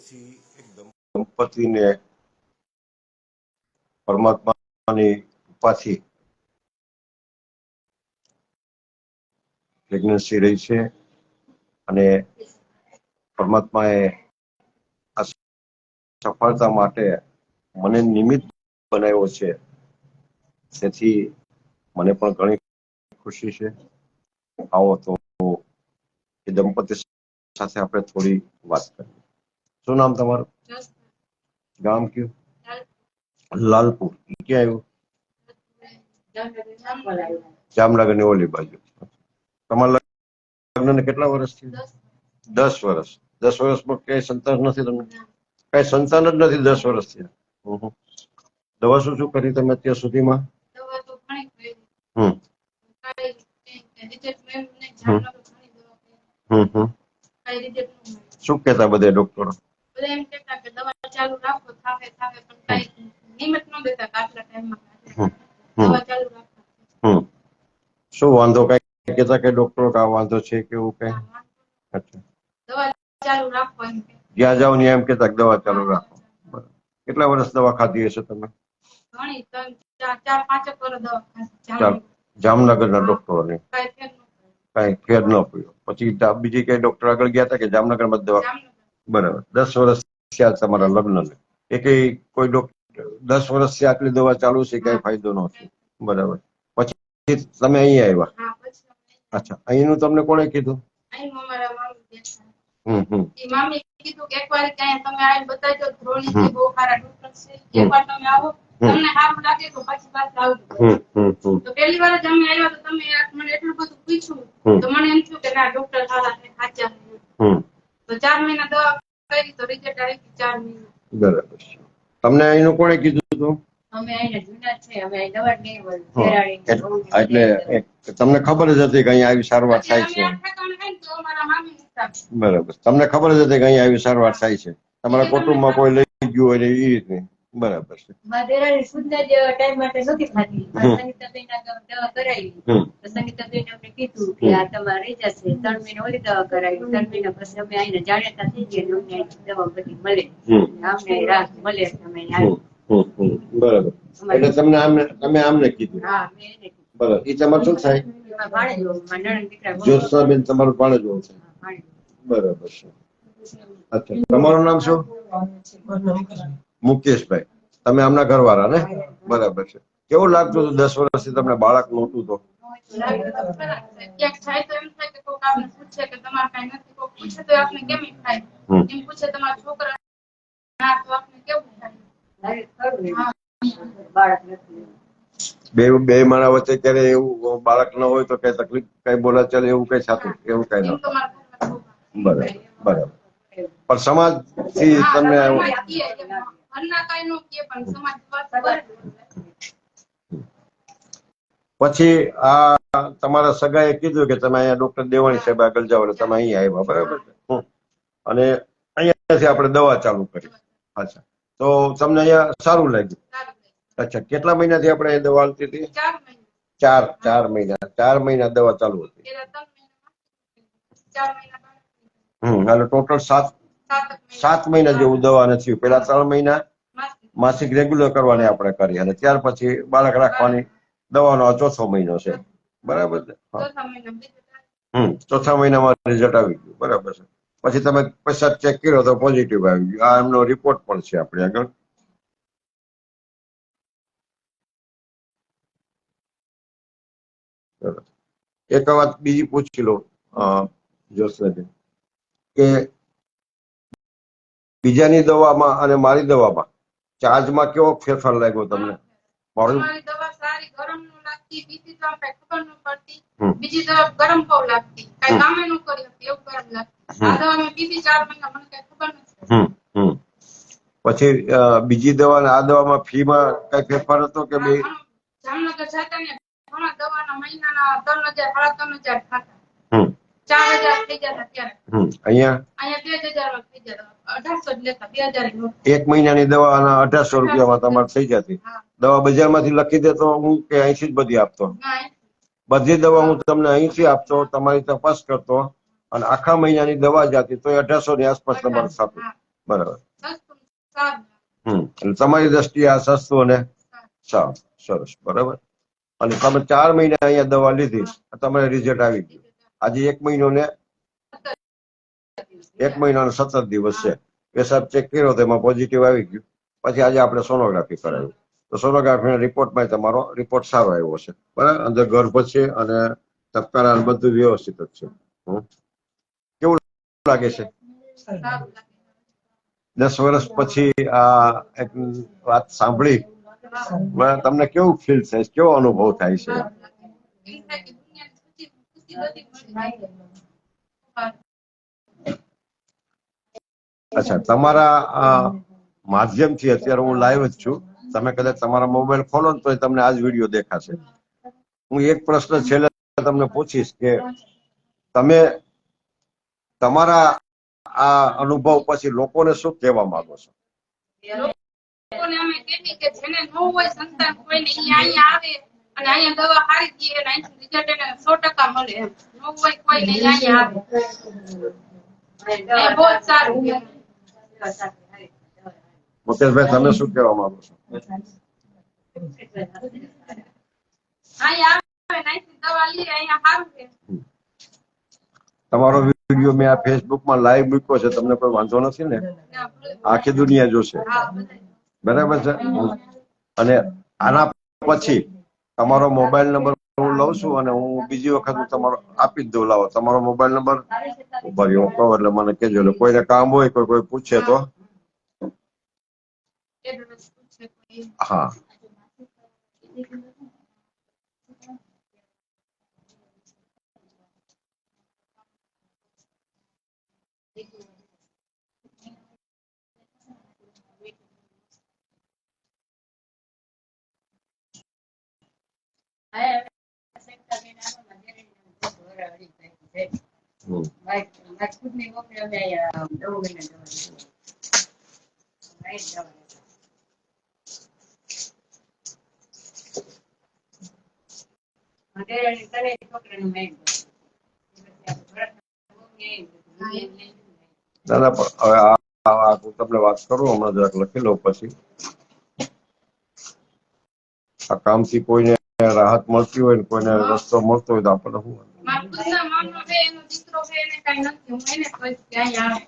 તેથી એક દંપતીને પરમાત્માની કૃપાથી પ્રેગ્નન્સી રહી છે અને પરમાત્માએ સફળતા માટે મને નિમિત્ત બનાવ્યો છે. તેથી મને પણ ઘણી ખુશી છે. આવો તો એ દંપતી સાથે આપણે થોડી વાત કરીએ. શું નામ તમારું? ગામ કયું? લાલપુર. ક્યાં આવ્યું? જામનગરની ઓલી બાજુ. તમારા લગ્નને કેટલા વર્ષ થયું? દસ વર્ષ. દસ વર્ષમાં કઈ સંતાન નથી તમને? કઈ સંતાન જ નથી દસ વર્ષ થયા. દવા શું શું કરી તમે અત્યાર સુધીમાં. હમ. હમ. હમ. શું કેતા બધા ડોક્ટરો? બધા એમ કહેતા કે દવા ચાલુ રાખો થાવે થાવે પણ કાંઈ નિયમિત ન દેતા કે આટલા ટાઈમમાં હમ. હમ. દવા ચાલુ રાખો હમ શું વાંધો કઈ કહેતા કે ડોક્ટરો કે આ વાંધો છે કે એવું કઈ અચ્છા દવા ચાલુ રાખો એમ કે જ્યાં જાઓ ને એમ કહેતા કે દવા ચાલુ રાખો બરાબર. કેટલા વર્ષ દવા ખાધી હશે તમે ઘણી ત્રણ ચાર ચાર પાંચ વર્ષ દવા ખાધી. ચાલ જામનગર. જામનગરના ડોક્ટરોની કાંઈ ફેર ન પડ્યો. કઈ ફેર ન પડ્યો પછી તા- બીજી કઈ ડોક્ટર આગળ ગયા હતા કે જામનગરમાં જ દવા જામનગર બરાબર. દસ વર્ષ થયા તમારા લગ્નને. એ કઈ કોઈ ડોક્ટર દસ વર્ષથી આટલી દવા ચાલુ છે કઈ ફાયદો નથી બરાબર. પછી તમે અહીંયા આવ્યા? અચ્છા. અહીંનું તમને કોણે કીધું? અહીં અમારા મામી બેઠા. હમ હમ. એ કીધું કે એકવાર ક્યાંય તમે આવીને બતાવજો ધ્રોણી બહુ સારા ડોક્ટર છે. એકવાર તમે આવો. તમને સારું લાગે તો પછી પાછા આવજો. હમ હમ હમ. તો પહેલી વાર જ અમે આવ્યા તો તમે મને એટલું બધું પૂછ્યું. તો મને એમ થયું કે ના ડોક્ટર સારા છે સાચા તો ચાર મહિના દવા કરી તો રિઝલ્ટ આવી ગયું ચાર બરાબર છે. તમને અહીંનું કોણે કીધું હતું? એટલે તમને ખબર જ હતી કે અહીંયા આવી સારવાર થાય છે. બરાબર. તમને ખબર જ હતી કે અહીંયા આવી સારવાર થાય છે. તમારા કુટુંબમાં કોઈ લઈ ગયું હોય એ રીતની. બરાબર છે. માધેરા દેરાણી જ ટાઈમ માટે નથી ખાધી. ગામ દવા કરાવી. તો સંગીતાબેન અમને કીધું કે આ તમારે રહી જશે ત્રણ મહિના ઓલી દવા કરાવી. ત્રણ મહિના પછી અમે આવીને જાણ્યા થઈ ગયા અમને દવા બધી મળે. અમને રાહત મળે હમ. બરાબર. એટલે તમને આમને તમે આમને કીધું? હા મેં એને બરાબર. એ તમારું શું થાય? જ્યોત્સનાબેન તમારું પાણે જોવું છે બરાબર છે. અચ્છા. તમારું નામ શું? મુકેશભાઈ તમે આમના ઘરવાળા ને? બરાબર છે. કેવું લાગતું હતું દસ વર્ષથી તમને બાળક નહોતું તો? બે બે માણા વચ્ચે ક્યારે એવું બાળક ન હોય તો કઈ તકલીફ કઈ બોલાચાલ એવું કઈ થતું? એવું કઈ ન મારા. બરાબર બરાબર. પણ સમાજથી તમને પછી આ તમારા સગાએ કીધું કે તમે અહીંયા ડોક્ટર દેવાણી સાહેબ આગળ જાઓ એટલે તમે અહીંયા આવ્યા બરાબર છે? અને અહીંયાથી આપણે દવા ચાલુ કરી. અચ્છા. તો તમને અહીંયા સારું લાગ્યું? અચ્છા. કેટલા મહિનાથી આપણે અહીં દવા આવતી હતી? ચાર ચાર મહિના. ચાર મહિના દવા ચાલુ હતી. હમ. એટલે ટોટલ સાત સાત મહિના જેવું દવા નથી પેલા ત્રણ મહિના માસિક. રેગ્યુલર કરવાની આપણે કરી. અને ત્યાર પછી બાળક રાખવાની દવાનો આ ચોથો મહિનો છે. બરાબર હમ. ચોથા મહિનામાં રિઝલ્ટ આવી ગયું. બરાબર છે. પછી તમે પૈસા ચેક કર્યો તો પોઝિટિવ આવી ગયું. આ એમનો રિપોર્ટ પણ છે આપણે આગળ. એક વાત બીજી પૂછી લો જોશનાબેન કે બીજાની દવામાં અને મારી દવામાં. ચાર્જમાં કેવો ફેરફાર લાગ્યો તમને? મારું? દવા સારી ગરમનું લાગતી બીજી દવા ખબર ન પડતી. હમ. બીજી દવા ગરમ બહુ લાગતી. કઈ હમ. કામે નું કરી એવું ગરમ લાગતી. આ દવા મેં બીજી ચાર મહિના મને કઈ ખબર નથી. હમ હમ. પછી બીજી દવા આ દવામાં ફીમાં કઈ ફેરફાર હતો કે બે? જામનગર જતા ને ઘણા દવાના મહિનાના ત્રણ હજાર સાડા ત્રણ હજાર ચાર હજાર થઈ જતા ત્યારે. અહીંયા? અહીંયા બે હજાર થઈ જતા અઢારસો જ લેતા બે હજાર એક મહિનાની દવા અઢારસો રૂપિયામાં તમારે થઈ જતી. દવા બજારમાંથી લખી દેતો હું કે અહીંથી જ બધી આપતો. બધી દવા હું તમને અહીંથી આપતો તમારી તપાસ કરતો અને આખા મહિનાની દવા જતી તો અઢારસો ની આસપાસ તમારે થતું બરાબર. હમ તમારી દ્રષ્ટિએ આ સસ્તું અને સારું સરસ બરાબર. અને તમે ચાર મહિના અહીંયા દવા લીધી તમારે રિઝલ્ટ આવી ગયું. આજે એક મહિનો ને એક મહિનો ને સત્તર દિવસ છે. પેશાબ ચેક કર્યો તો એમાં પોઝિટિવ આવી ગયું. પછી આજે આપણે સોનોગ્રાફી કરાવી તો સોનોગ્રાફીના રિપોર્ટમાં તમારો રિપોર્ટ સારો આવ્યો છે. બરાબર? અંદર ગર્ભ છે અને તબકારા બધું વ્યવસ્થિત જ છે. કેવું લાગે છે? દસ વર્ષ પછી આ એક વાત સાંભળી. તમને કેવું ફીલ થાય કેવો અનુભવ થાય છે? અચ્છા, તમારા માધ્યમથી અત્યારે હું લાઈવ જ છું. તમે કદાચ તમારા મોબાઈલ ખોલો ને તો તમને આ વીડિયો દેખાશે. હું એક પ્રશ્ન છેલ્લે તમને પૂછીશ કે તમે, તમારા, આ અનુભવ પછી લોકોને શું કહેવા માંગો છો? લોકોને અમે કે જેને ન હોય સંતાન કોઈને અહીંયા આવે. અને અહીંયા દવા હારી દઈએ અને અહીંથી રિઝલ્ટ એને સો ટકા મળે એમ. ન હોય કોઈને ઈ અહીંયા આવે. બહુ સારું મુકેશભાઈ તમે શું કહેવા માંગો છો? તમારો વીડિયો મેં આ ફેસબુકમાં લાઈવ મૂક્યો છે તમને કોઈ વાંધો નથી ને? આખી દુનિયા જોશે. બરાબર છે? અને આના પછી તમારો મોબાઈલ નંબર હું લઉં છું અને હું બીજી વખત હું તમારો આપી જ દઉં. લાવો તમારો મોબાઈલ નંબર રહ્યો હું કહું એટલે મને કેજો એટલે કોઈને કામ હોય કોઈ કોઈ પૂછે તો. હા. ના ના, પણ હું તમને વાત કરું, હમણાં જરાક લખી લઉં પછી. આ કામથી કોઈને રાહત મળતી હોય ને કોઈને રસ્તો મળતો હોય તો આપણને શું વાંધો? મારા મામનો છે એનો દીકરો છે એને કાંઈ નથી. હું એને કહીશ કે આવે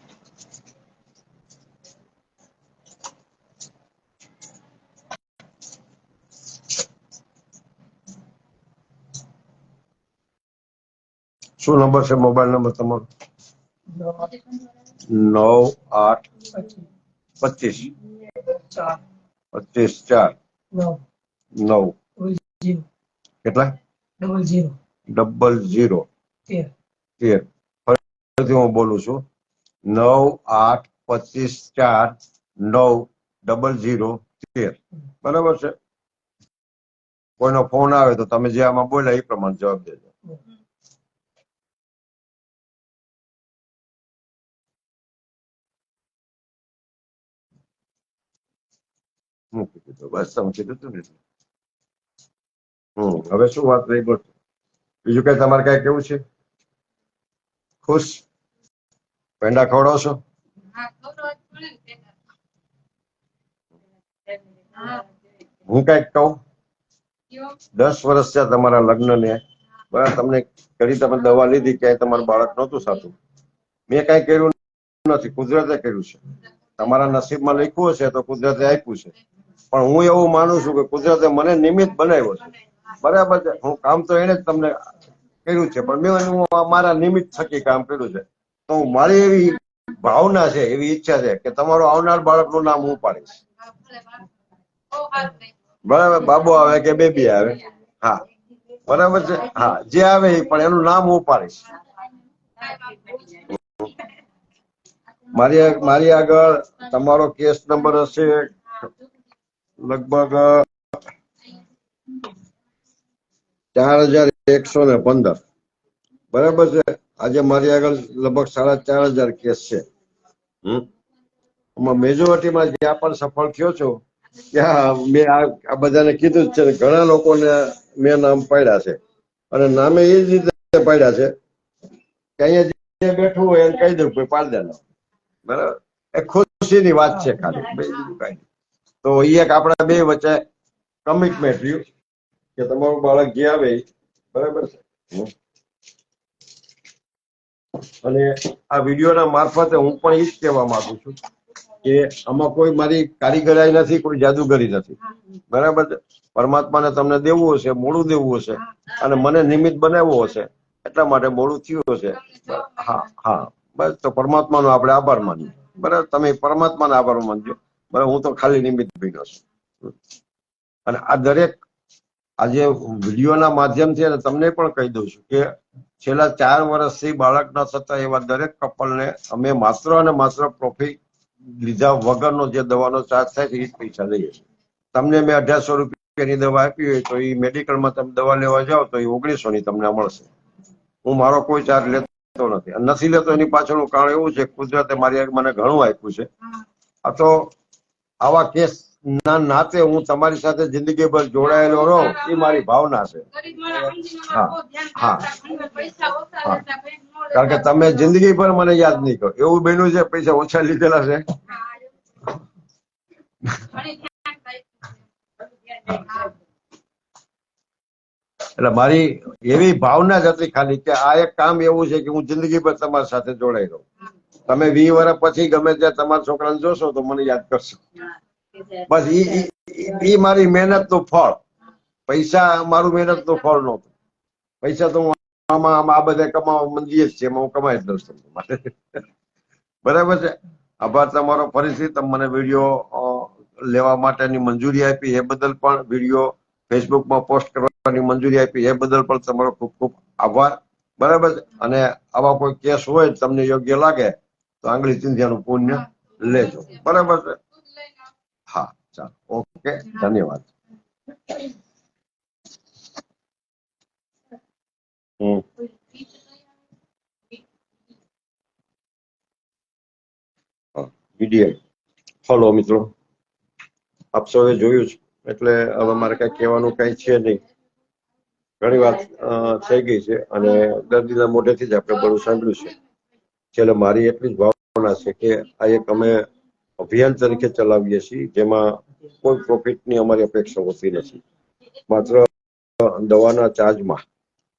શું નંબર છે મોબાઈલ નંબર તમારો? નવ આઠ પચીસ. પચીસ ચાર. નવ. કેટલા? ડબલ ઝીરો ડબલ ઝીરો તેર ફરીથી હું બોલું છું. નવ આઠ પચીસ ચાર નવ ડબલ ઝીરો તેર બરાબર છે? કોઈનો ફોન આવે તો તમે જે આમાં બોલ્યા એ પ્રમાણે જવાબ દેજો. મૂકી દીધો. બસ તમે કીધું હતું ને હવે શું વાત રહી બોલ. બીજું કઈ તમારે કઈ કેવું છે? ખુશ? પેંડા ખવડો પેલા. હા કંઈક કહું? દસ વર્ષ છે તમારા લગ્ન ને બરાબર તમને કરી તમે દવા લીધી ક્યાંય તમારું બાળક નહોતું સાતું મેં કઈ કર્યું નથી કુદરતે કર્યું છે. તમારા નસીબમાં લખ્યું હશે તો કુદરતે આપ્યું છે. પણ હું એવું માનું છું કે કુદરતે મને નિમિત્ત બનાવ્યો છે. બરાબર છે. હું કામ તો એને જ તમને કર્યું છે, પણ મેં મારા નિમિત્ત થકી કામ કર્યું છે. તો મારી એવી ભાવના છે, એવી ઈચ્છા છે કે તમારું આવનાર બાળકનું નામ હું પાડીશ. બરાબર, બાબુ આવે કે બેબી આવે? હા. બરાબર છે? હા, જે આવે એ, પણ એનું નામ હું પાડીશ. મારી મારી આગળ તમારો કેસ નંબર હશે લગભગ ચાર હજાર એકસો ને પંદર. બરાબર છે? આજે મારી આગળ લગભગ સાડા ચાર હજાર કેસ છે. મેજોરિટીમાં જ્યાં પણ સફળ થયો છો, ત્યાં મેં આ બધાને કીધું જ છે ઘણા લોકોને મેં નામ પાડ્યા છે. અને નામે એ જ રીતે પાડ્યા છે કે અહીંયા જે બેઠું હોય એને કહી દઉં કોઈ પાડ દેના બરાબર? એ ખુશ ખુશીની વાત છે ખાલી બીજું કાંઈ તો એક આપણા બે વચ્ચે કમિટમેન્ટ રહ્યું. કે તમારું બાળક જે આવે બરાબર છે? અને આ વિડીયોના મારફતે હું પણ એ જ કહેવા માંગુ છું કે આમાં કોઈ મારી કારીગરાઈ નથી, કોઈ જાદુગરી નથી. બરાબર છે? પરમાત્માને તમને દેવું હશે, મોડું દેવું હશે અને મને નિમિત્ત બનાવવો હશે. એટલા માટે મોડું થયું હશે. હા હા. બસ, તો પરમાત્માનો આપણે આભાર માનીએ. બરાબર? તમે પરમાત્માનો આભાર માનજો. બરાબર, હું તો ખાલી નિમિત્ત ભીનો છું. અને આ દરેક આજે વિડીયોના માધ્યમથી અને તમને પણ કહી દઉં છું કે છેલ્લા ચાર વર્ષથી બાળક ન થતા એવા દરેક કપલને અમે માત્ર અને માત્ર પ્રોફિટ લીધા વગરનો જે દવાનો ચાર્જ થાય છે એ જ પૈસા લઈએ છીએ. તમને મેં અઢારસો રૂપિયાની દવા આપી હોય તો એ મેડિકલમાં તમે દવા લેવા જાઓ તો એ ઓગણીસોની તમને મળશે. હું મારો કોઈ ચાર્જ લેતો નથી. નથી લેતો એની પાછળનું કારણ એવું છે, કુદરતે મારી મને ઘણું આપ્યું છે. આ તો આવા કેસ ના નાતે હું તમારી સાથે જિંદગીભર જોડાયેલો રહો એ મારી ભાવના છે. હા, હા. કારણ કે તમે જિંદગીભર મને યાદ નહીં કરો. એવું બેનું છે પૈસા ઓછા લીધેલા છે. એટલે મારી એવી ભાવના જ હતી ખાલી કે આ એક કામ એવું છે કે હું જિંદગીભર તમારી સાથે જોડાઈ રહું. તમે વી વર્ષ પછી ગમે ત્યાં તમારા છોકરાને જોશો તો મને યાદ કરશો. બસ ઈ મારી મહેનતનું ફળ. પૈસા મારું મહેનતનું ફળ નહોતું. પૈસા તો હું આમાં આમાં આ બધા કમાવા મંદીએ જ છે એમાં હું કમાઈ જ દઉં છું બરાબર છે? આભાર તમારો. ફરીથી તમે મને વીડિયો લેવા માટેની મંજૂરી આપી. એ બદલ પણ વીડિયો ફેસબુકમાં પોસ્ટ કરવાની મંજૂરી આપી. એ બદલ પણ તમારો ખૂબ ખૂબ આભાર. બરાબર છે? અને આવા કોઈ કેસ હોય તમને યોગ્ય લાગે તો આંગળી ચિંધ્યાનું પુણ્ય લેજો. બરાબર છે? ચાલો ઓકે ધન્યવાદ હમ વીડિયો હલો મિત્રો આપ સૌએ જોયું છે એટલે હવે મારે કઈ કહેવાનું કઈ છે નહીં ઘણી વાત થઈ ગઈ છે અને દર્દીના મોઢેથી જ આપણે બધું સાંભળ્યું છે છેલ્લે મારી એટલી જ ભાવના છે કે આ એક અમે અભિયાન તરીકે ચલાવીએ છીએ, જેમાં કોઈ પ્રોફિટની અમારી અપેક્ષા હોતી નથી. માત્ર દવાના ચાર્જમાં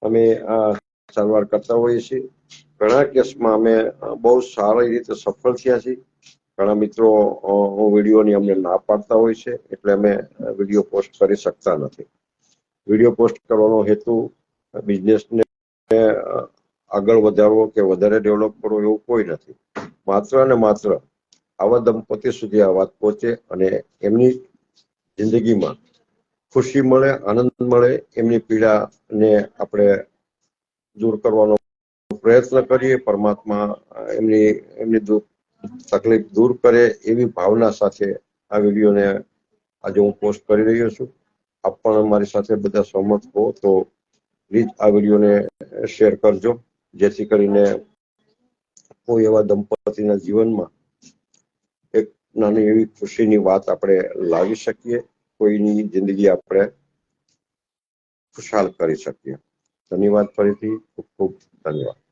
અમે આ સારવાર કરતા હોઈએ છીએ. ઘણા કેસમાં અમે બહુ સારી રીતે સફળ થયા છીએ. ઘણા મિત્રો વિડીયોની અમને ના પાડતા હોય છે, એટલે અમે વીડિયો પોસ્ટ કરી શકતા નથી. વીડિયો પોસ્ટ કરવાનો હેતુ બિઝનેસને આગળ વધારવો કે વધારે ડેવલપ કરવો એવું કોઈ નથી. માત્ર ને માત્ર આવા દંપતી સુધી આ વાત પહોંચે અને એમની જિંદગીમાં ખુશી મળે, આનંદ મળે, એમની પીડાને આપણે દૂર કરવાનો પ્રયત્ન કરીએ, પરમાત્મા એમની એમની તકલીફ દૂર કરે એવી ભાવના સાથે આ વિડીયોને આજે હું પોસ્ટ કરી રહ્યો છું. આપ પણ મારી સાથે બધા સહમત હો તો પ્લીઝ આ વિડીયોને શેર કરજો. જેથી કરીને કોઈ એવા દંપતીના જીવનમાં નાની એવી ખુશીની વાત આપણે લાવી શકીએ. કોઈની જિંદગી આપણે ખુશાલ કરી શકીએ. ધન્યવાદ ફરીથી. ખૂબ ખૂબ ધન્યવાદ.